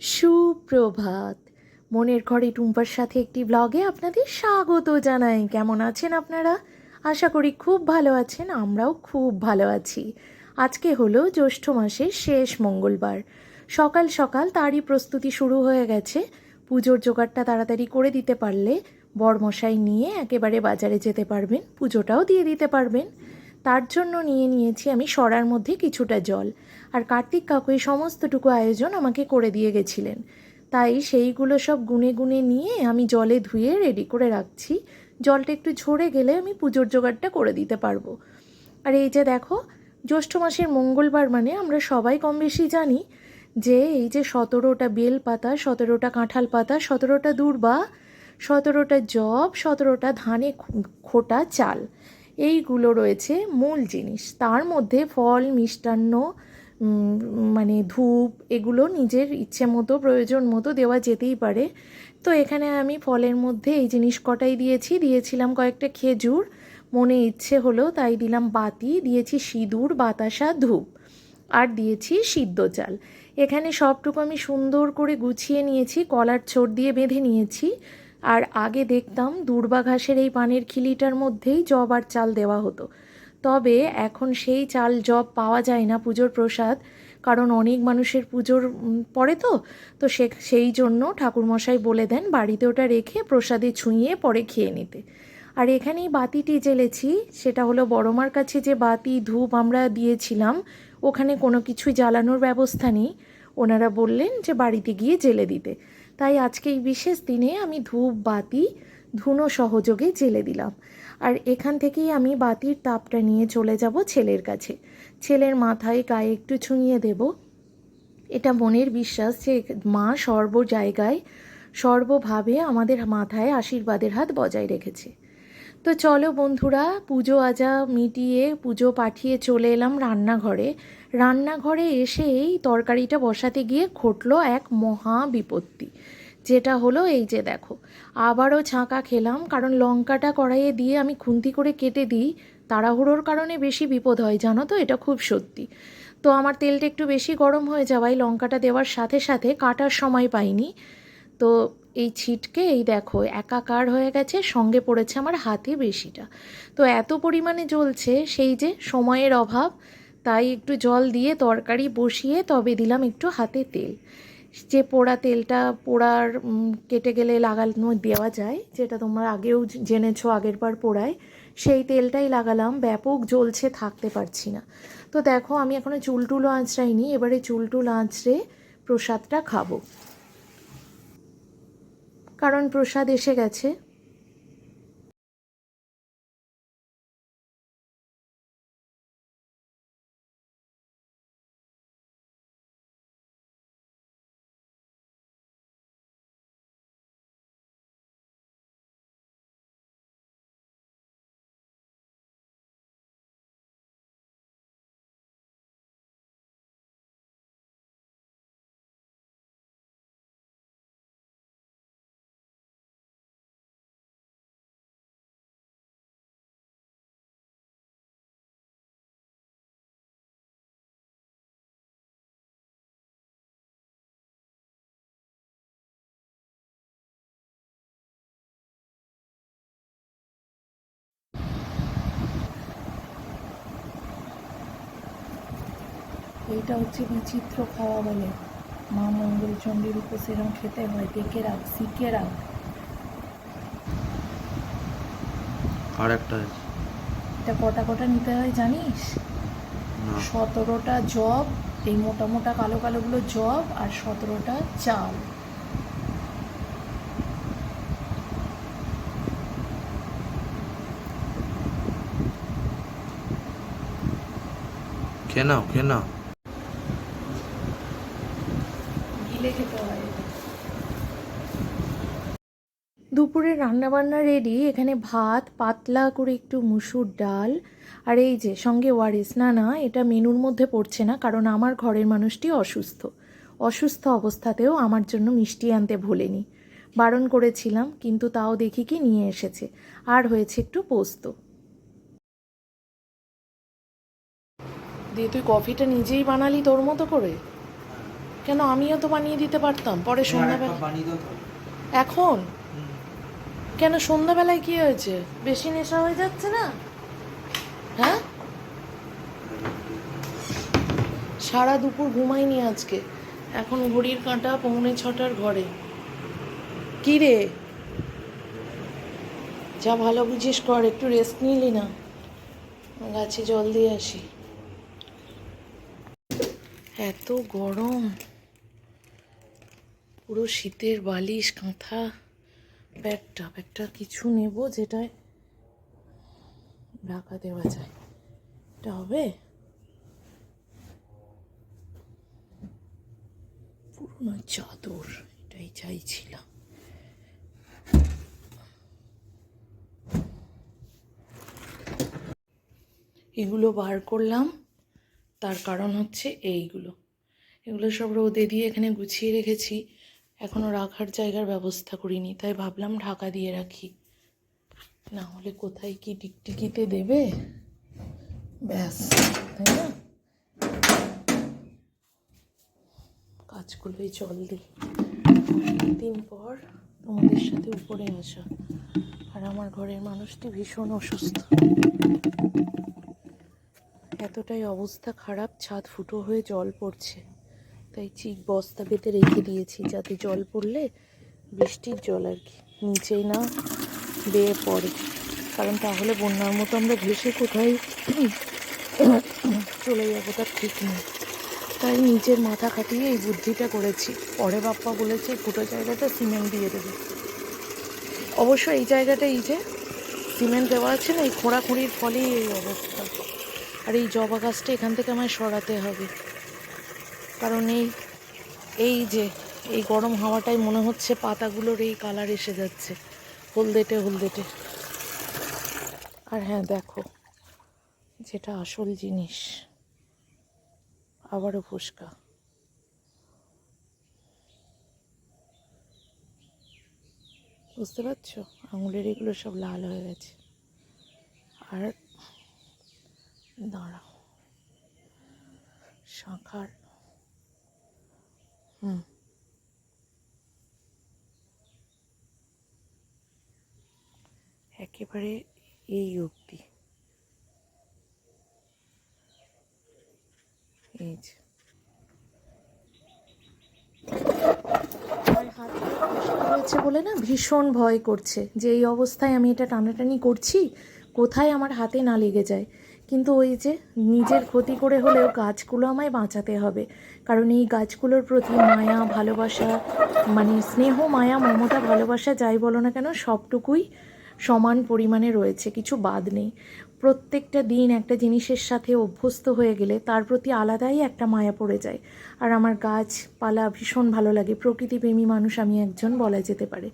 সুপ্রভাত। মনের ঘরে টুম্পার সাথে একটি ব্লগে আপনাদের স্বাগত জানাই। কেমন আছেন আপনারা? আশা করি খুব ভালো আছেন, আমরাও খুব ভালো আছি। আজকে হলো জ্যৈষ্ঠ মাসের শেষ মঙ্গলবার। সকাল সকাল তারই প্রস্তুতি শুরু হয়ে গেছে। পুজোর জোগাড়টা তাড়াতাড়ি করে দিতে পারলে বরমশাই নিয়ে একেবারে বাজারে যেতে পারবেন, পুজোটাও দিয়ে দিতে পারবেন। তার জন্য নিয়ে নিয়েছি আমি সরার মধ্যে কিছুটা জল। আর কার্তিক কাকু এই সমস্তটুকু আয়োজন আমাকে করে দিয়ে গেছিলেন। তাই সেইগুলো সব গুনে গুনে নিয়ে আমি জলে ধুয়ে রেডি করে রাখছি। জলটা একটু ঝরে গেলে আমি পুজোর জোগাড়টা করে দিতে পারব। আর এই যে দেখো, জ্যৈষ্ঠ মাসের মঙ্গলবার মানে আমরা সবাই কম বেশি জানি যে এই যে সতেরোটা বেল পাতা সতেরোটা কাঁঠাল পাতা, সতেরোটা দূর্বা, সতেরোটা জব সতেরোটা ধানে খোটা চাল, এইগুলো রয়েছে মূল জিনিস। তার মধ্যে ফল, মিষ্টান্ন মানে ধূপ এগুলো নিজের ইচ্ছে মতো, প্রয়োজন মতো দেওয়া যেতেই পারে। তো এখানে আমি ফলের মধ্যে এই জিনিস কটাই দিয়েছি। দিয়েছিলাম কয়েকটা খেজুর, মনে ইচ্ছে হলো তাই দিলাম বাতি, দিয়েছি সিঁদুর, বাতাসা, ধূপ, আর দিয়েছি সিদ্ধ চাল। এখানে সবটুকু আমি সুন্দর করে গুছিয়ে নিয়েছি, কলার ছোট দিয়ে বেঁধে নিয়েছি। আর আগে দেখতাম দূর্বা ঘাসের এই পানের খিলিটার মধ্যেই জব আর চাল দেওয়া হতো। তবে এখন সেই চাল জব পাওয়া যায় না পুজোর প্রসাদ, কারণ অনেক মানুষের পুজোর পড়ে তো তো সে, সেই জন্য ঠাকুরমশাই বলে দেন বাড়িতে ওটা রেখে প্রসাদে ছুঁয়ে পরে খেয়ে নিতে। আর এখানেই বাতিটি জ্বেলেছি, সেটা হলো বড়মার কাছে যে বাতি, ধূপ আমরা দিয়েছিলাম, ওখানে কোনো কিছুই জ্বালানোর ব্যবস্থা নেই। ওনারা বললেন যে বাড়িতে গিয়ে জেলে দিতে। তাই আজকে এই বিশেষ দিনে আমি ধূপ, বাতি ধুনো সহযোগে জেলে দিলাম। আর এখান থেকেই আমি বাতির তাপটা নিয়ে চলে যাব ছেলের কাছে। ছেলের মাথায় গায়ে একটু ছুঁয়ে দেব। এটা মনের বিশ্বাস যে মা সর্ব জায়গায়, সর্বভাবে আমাদের মাথায় আশীর্বাদের হাত বজায় রেখেছে। তো চলো বন্ধুরা, পুজো আজা মিটিয়ে পুজো পাঠিয়ে চলে এলাম রান্নাঘরে। রান্নাঘরে এসে এই তরকারিটা বসাতে গিয়ে ঘটলো এক মহা বিপত্তি। যেটা হলো এই যে দেখো। আবারও ছাঁকা খেলাম, কারণ লঙ্কাটা কড়াইয়ে দিয়ে আমি খুন্তি করে কেটে দিই। তাড়াহুড়োর কারণে বেশি বিপদ হয়, জানো তো? এটা খুব সত্যি। তো আমার তেলটা একটু বেশি গরম হয়ে যাওয়ায় লঙ্কাটা দেওয়ার সাথে সাথে কাটার সময় পাইনি। তো এই ছিটকে, এই দেখো, একাকার হয়ে গেছে, সঙ্গে পড়েছে আমার হাতে বেশিটা। তো এত পরিমাণে জ্বলছে, সেই যে সময়ের অভাব, তাই একটু জল দিয়ে তরকারি বসিয়ে তবে দিলাম একটু হাতে তেল। যে পোড়া তেলটা পোড়ার কেটে গেলে লাগানো দেওয়া যায়, যেটা তোমরা আগেও জেনেছো আগের বার পোড়ায়, সেই তেলটাই লাগালাম, ব্যাপক জ্বলছে, থাকতে পারছি না। তো দেখো, আমি এখনও চুলটুলো আঁচড়াইনি, এবারে চুলটুল আঁচড়ে প্রসাদটা খাব। কারণ প্রসাদ এসে গেছে। এইটা হচ্ছে বিচিত্র খাওয়া বলে। মা মঙ্গলচণ্ডীর উপর সেরম খেতে হয় দেখে রাখ শিখে রাখ। আর একটা এটা কটা কটা নিতে হয় জানিস? সতেরোটা জব এই মোটা মোটা কালো কালোগুলো জব আর সতেরোটা চাল। খেয়ে নাও খেয়ে নাও। খেতে হয়। দুপুরে রান্নাবান্না রেডি এখানে ভাত, পাতলা করে একটু মুসুর ডাল। আর এই যে, সঙ্গে ওয়ারিস, না না, এটা মেনুর মধ্যে পড়ছে না, কারণ আমার ঘরের মানুষটি অসুস্থ। অসুস্থ অবস্থাতেও আমার জন্য মিষ্টি আনতে ভোলেনি। বারণ করেছিলাম, কিন্তু তাও দেখি কি নিয়ে এসেছে। আর হয়েছে একটু পোস্ত। দিয়ে তুই কফিটা নিজেই বানালি তোর মতো করে? কেন আমিও তো বানিয়ে দিতে পারতাম পরে সন্ধ্যাবেলা। এখন। কেন সন্ধ্যাবেলায় কি হয়েছে? বেশি নেশা হয়ে যাচ্ছে না? হ্যাঁ? সারা দুপুর ঘুমাইনি আজকে। এখন ঘড়ির কাঁটা পৌনে ছটার ঘরে। কি রে? যা ভালো বুঝিস কর একটু রেস্ট নিলি না। গাছে জল দিয়ে আসি। এত গরম। পুরো শীতের বালিশ, কাঁথা, ব্যাগটা ব্যাগটা কিছু নেব যেটায় ঢাকা দেওয়া যায়। এটা হবে পুরনো চাদর, এটাই চাইছিলাম। এগুলো বার করলাম, তার কারণ হচ্ছে এইগুলো। এগুলো সব রোদে দিয়ে এখানে গুছিয়ে রেখেছি। এখনও রাখার জায়গার ব্যবস্থা করিনি, তাই ভাবলাম ঢাকা দিয়ে রাখি। না হলে কোথায় কি টিকটিকিতে দেবে? ব্যাস, তাই না? কাজগুলোই জল দিই দিন পর তোমাদের সাথে উপরে আসা। আর আমার ঘরের মানুষটি ভীষণ অসুস্থ। এতটাই অবস্থা খারাপ, ছাদ ফুটো হয়ে জল পড়ছে। তাই চিক বস্তা বেঁধে রেখে দিয়েছি, যাতে জল পড়লে বৃষ্টির জল আর কি। নিচেই না, বেয়ে পড়ে। কারণ তাহলে বন্যার মতো আমরা ভেসে কোথায় চলে যাব তার ঠিক নেই। তাই নিজের মাথা খাটিয়ে এই বুদ্ধিটা করেছি। পরে বাপ্পা বলেছে, ফুটো জায়গাটা সিমেন্ট দিয়ে দেবে। অবশ্য এই জায়গাটা এই যে সিমেন্ট দেওয়া আছে না, এই খোঁড়াখুঁড়ির ফলেই এই অবস্থা। আর এই জবা গাছটা এখান থেকে আমায় সরাতে হবে। কারণ এই এই যে, এই গরম হাওয়াটাই মনে হচ্ছে পাতাগুলোর এই কালার এসে যাচ্ছে, হলদেটে হলদেটে। আর হ্যাঁ দেখো, যেটা আসল জিনিস, আবারও ফুসকা। বুঝতে পারছ? আঙুলের এগুলো সব লাল হয়ে গেছে। আর দাঁড়াও, শাঁখার একেবারে এই হয়েছে বলে না ভীষণ ভয় করছে। যে এই অবস্থায় আমি এটা টানাটানি করছি, কোথায় আমার হাতে না লেগে যায়? কিন্তু ওই যে নিজের ক্ষতি করে হলেও গাছগুলো আমায় বাঁচাতে হবে। কারণ এই গাছগুলোর প্রতি মায়া, ভালোবাসা মানে স্নেহ, মায়া, মমতা, ভালোবাসা যাই বলো না কেন, সবটুকুই সমান পরিমাণে রয়েছে, কিছু বাদ নেই। প্রত্যেকটা দিন একটা জিনিসের সাথে অভ্যস্ত হয়ে গেলে তার প্রতি আলাদাই একটা মায়া পড়ে যায়। আর আমার গাছপালা ভীষণ ভালো লাগে, প্রকৃতিপ্রেমী মানুষ আমি একজন বলা যেতে পারে।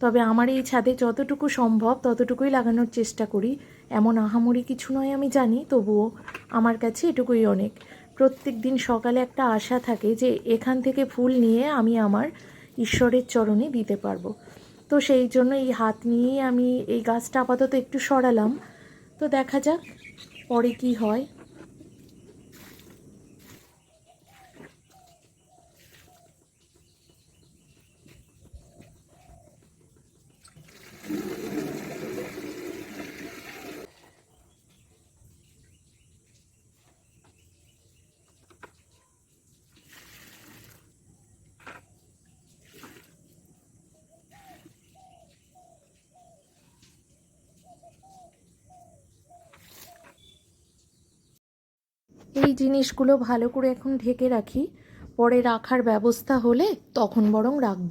তবে আমার এই ছাদে যতটুকু সম্ভব ততটুকুই লাগানোর চেষ্টা করি। এমন আহামরি কিছু নয় আমি জানি, তবুও আমার কাছে এটুকুই অনেক। প্রত্যেক দিন সকালে একটা আশা থাকে যে এখান থেকে ফুল নিয়ে আমি আমার ঈশ্বরের চরণে দিতে পারব। তো সেই জন্য এই হাত নিয়েই আমি এই গাছটা আপাতত একটু সরালাম। তো দেখা যাক পরে কি হয়। এই জিনিসগুলো ভালো করে এখন ঢেকে রাখি। পরে রাখার ব্যবস্থা হলে তখন বরং রাখব।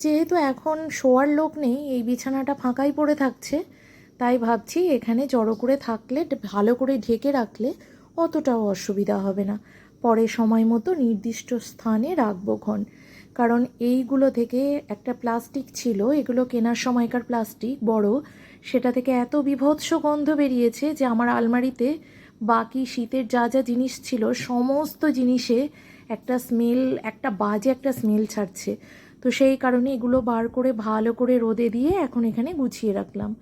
যেহেতু এখন শোয়ার লোক নেই, এই বিছানাটা ফাঁকাই পড়ে থাকছে, তাই ভাবছি এখানে জড়ো করে থাকলে, ভালো করে ঢেকে রাখলে অতটাও অসুবিধা হবে না। পরে সময় মতো নির্দিষ্ট স্থানে রাখব ক্ষণ। কারণ এইগুলো থেকে একটা প্লাস্টিক ছিল, এগুলো কেনার সময়কার প্লাস্টিক, বড়। সেটা থেকে এত বিভৎস গন্ধ বেরিয়েছে যে আমার আলমারিতে বাকি শীতের যা যা জিনিস ছিল, সমস্ত জিনিসে একটা স্মেল একটা বাজে একটা স্মেল ছাড়ছে। তো সেই কারণে এগুলো বার করে, ভালো করে রোদে দিয়ে এখন এখানে গুছিয়ে রাখলাম।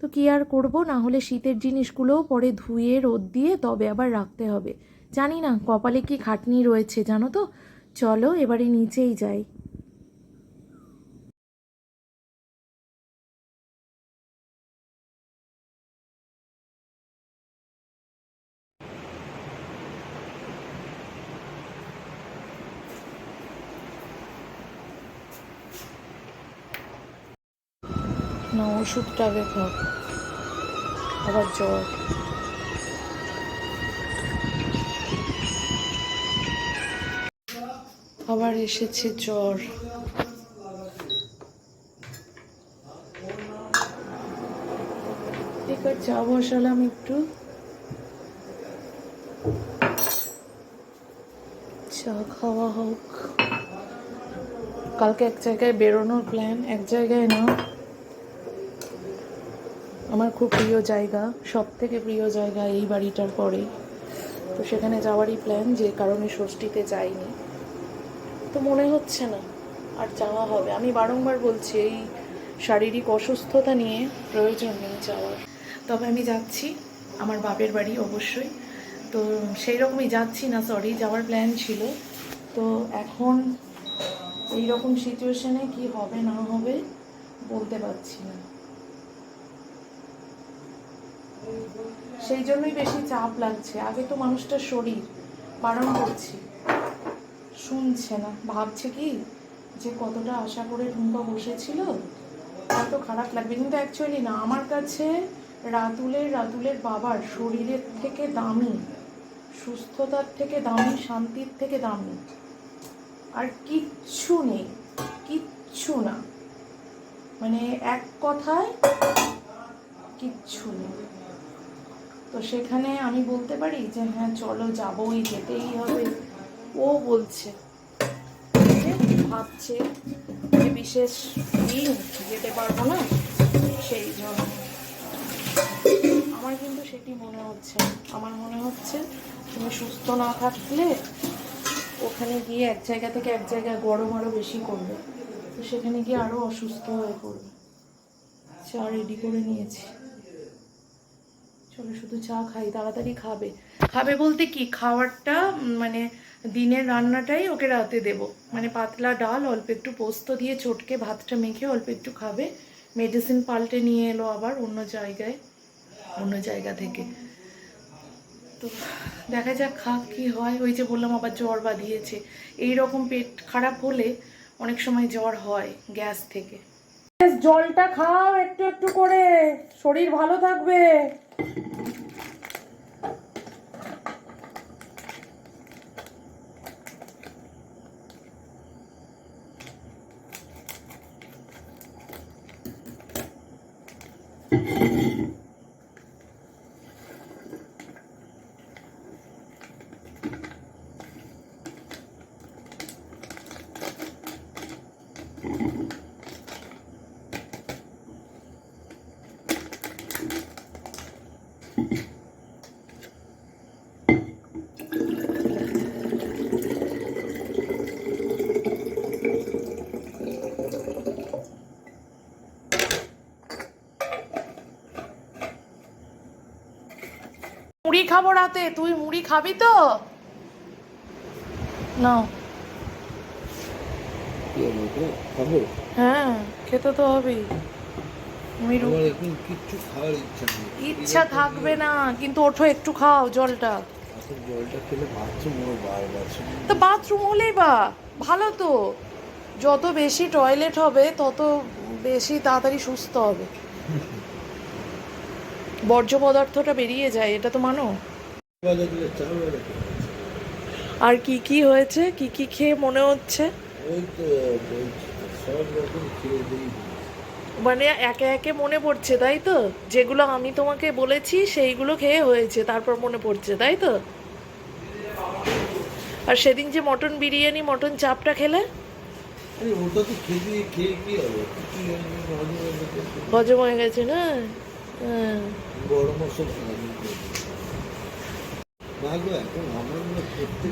তো কী আর করব? না হলে শীতের জিনিসগুলোও পরে ধুয়ে, রোদ দিয়ে তবে আবার রাখতে হবে। জানি না, কপালে কি খাটনি রয়েছে জানো তো? চলো এবারে নিচেই যাই। না, ওষুধটা আগে খাও আবার জ্বর। আবার এসেছে জ্বর। ঠিক আছে চা বসালাম একটু। চা খাওয়া হোক। কালকে এক জায়গায় বেরোনোর প্ল্যান এক জায়গায় না। আমার খুব প্রিয় জায়গা সব থেকে প্রিয় জায়গা এই বাড়িটার পরে। তো সেখানে যাওয়ারই প্ল্যান যে কারণে ষষ্ঠীতে যাইনি। তো মনে হচ্ছে না, আর যাওয়া হবে। আমি বারংবার বলছি, এই শারীরিক অসুস্থতা নিয়ে প্রয়োজন নেই যাওয়ার। তবে আমি যাচ্ছি, আমার বাপের বাড়ি অবশ্যই। তো সেই রকমই যাচ্ছি না সরি যাওয়ার প্ল্যান ছিল। তো এখন এই রকম সিচুয়েশনে কি হবে, না হবে, বলতে পারছি না। সেই জন্যই বেশি চাপ লাগছে। আগে তো মানুষটার শরীর বারণ করছি। শুনছে না। ভাবছে কি যে কতটা আশা করে ঠুমকা বসেছিল, এত খারাপ লাগবে। কিন্তু অ্যাকচুয়ালি না, আমার কাছে রাতুলের রাতুলের বাবার শরীরের থেকে দামি, সুস্থতার থেকে দামি, শান্তির থেকে দামি। আর কিচ্ছু নেই, কিচ্ছু না। মানে এক কথায় কিচ্ছু নেই। তো সেখানে আমি বলতে পারি যে হ্যাঁ চলো যাবোই, যেতেই হবে। ও বলছে। ভাবছে যে বিশেষ দিন যেতে পারব না, সেই জন্য। আমার কিন্তু সেটি মনে হচ্ছে আমার মনে হচ্ছে তুমি সুস্থ না থাকলে ওখানে গিয়ে এক জায়গা থেকে এক জায়গায় গরম আরও বেশি করবে। তো সেখানে গিয়ে আরও অসুস্থ হয়ে পড়বে। চা রেডি করে নিয়েছি। চলো শুধু চা খাই, তাড়াতাড়ি খাবে। খাবে বলতে কি, খাওয়ারটা মানে দিনের রান্নাটাই ওকে রাতে দেব। মানে পাতলা ডাল, অল্প একটু পোস্ত দিয়ে চটকে ভাতটা মেখে অল্প একটু খাবে। মেডিসিন পাল্টে নিয়ে এলো আবার অন্য জায়গায়, অন্য জায়গা থেকে। তো দেখা যাক খাক কি হয়। ওই যে বললাম আবার জ্বর বাঁধিয়েছে। এই রকম পেট খারাপ হলে অনেক সময় জ্বর হয় গ্যাস থেকে। জলটা খাও একটু একটু করে। শরীর ভালো থাকবে। মুড়ি খাব রাতে। তুই মুড়ি খাবি তো? না। হ্যাঁ খেতে তো হবেই। ইচ্ছা থাকবে না কিন্তু ওঠো একটু খাও জলটা। জলটা খেলে বাথরুম তো বাথরুম হলেই বা ভালো তো। যত বেশি টয়লেট হবে তত বেশি তাড়াতাড়ি সুস্থ হবে। বর্জ্য পদার্থটা বেরিয়ে যায় এটা তো মানো। আর কি কি হয়েছে? কি কি খেয়ে মনে হচ্ছে? মানে একে একে মনে পড়ছে তাই তো? যেগুলো আমি তোমাকে বলেছি সেইগুলো খেয়ে হয়েছে তারপর মনে পড়ছে তাই তো? আর সেদিন যে মটন বিরিয়ানি মটন চাপটা খেলে। হজম হয়ে গেছে না?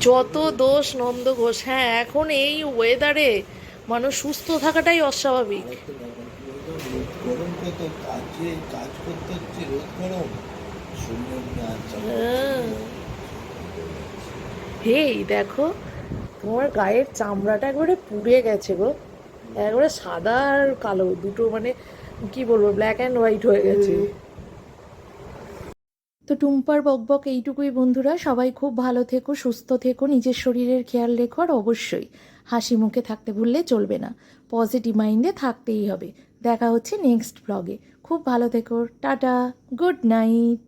যত দোষ নন্দ ঘোষ হ্যাঁ এখন এই ওয়েদারে মানুষ সুস্থ থাকাটাই অস্বাভাবিক। গরম কত কাজে কাজ করতে হচ্ছে রোদ গরম শরীরে নিয়ে। হেই দেখো তোমার গায়ের চামড়াটা একবারে পুড়ে গেছে গো। একবারে সাদা আর কালো দুটো মানে কি বলব ব্ল্যাক অ্যান্ড হোয়াইট হয়ে গেছে। তো টুম্পার বকবক এইটুকুই বন্ধুরা সবাই খুব ভালো থেকো সুস্থ থেকো নিজের শরীরের খেয়াল রেখো আর অবশ্যই হাসি মুখে থাকতে ভুললে চলবে না পজিটিভ মাইন্ডে থাকতেই হবে। দেখা হচ্ছে নেক্সট ব্লগে খুব ভালো থেকো টাটা গুড নাইট